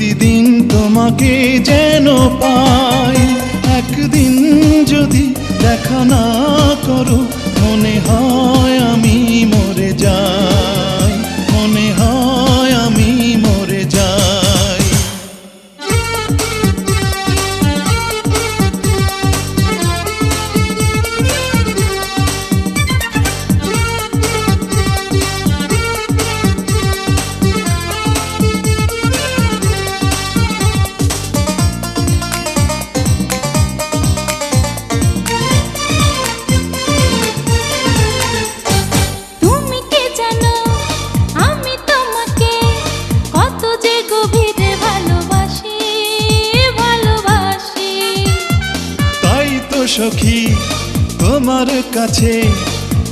প্রতিদিন তোমাকে যেন সখী তোমার কাছে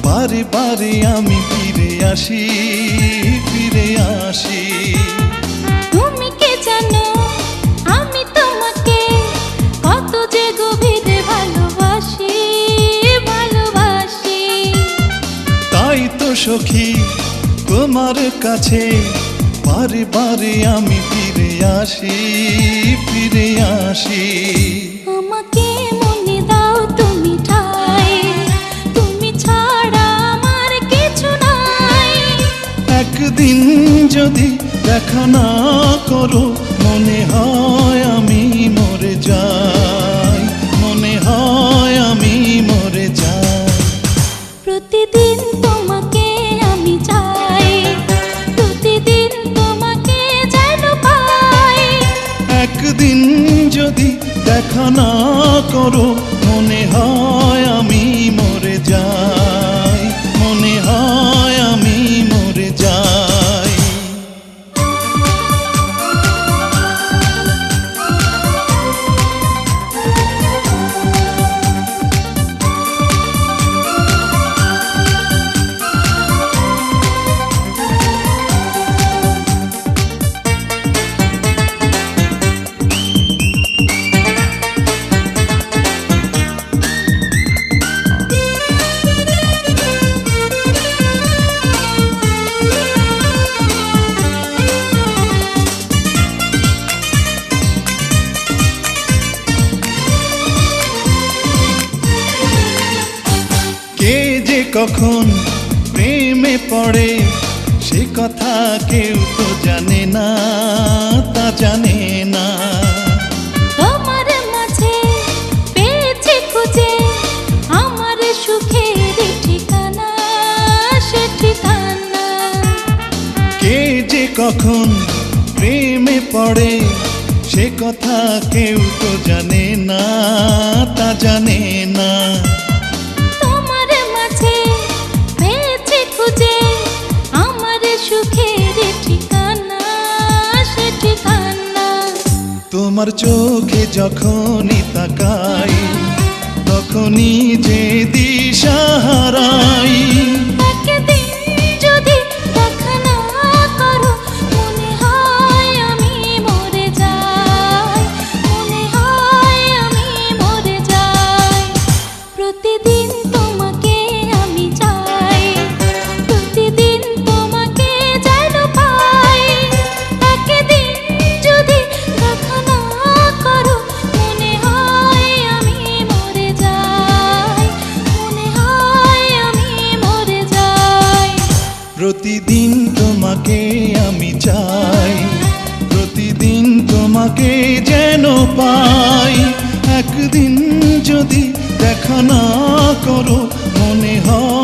বারে বারে আমি ফিরে আসি ফিরে আসি। তুমি কি জানো? আমি তোমাকে কত যে গভীরে ভালোবাসি ভালোবাসি। তাই তো সখী তোমার কাছে বারে বারে আমি ফিরে আসি ফিরে আসি। যদি দেখা না করো কখন প্রেমে পড়ে সে কথা কেউ তো জানে না তা জানে না। তোমার মাঝে পেয়েছি খুঁজে আমার সুখের ঠিকানা সে ঠিকানা। কে যে কখন প্রেমে পড়ে সে কথা কেউ তো জানে না তা জানে না। তোমার চোখে যখনই তাকাই প্রতিদিন তোমাকে আমি চাই, প্রতিদিন তোমাকে যেন পাই। একদিন যদি দেখা না করো, মনে হয়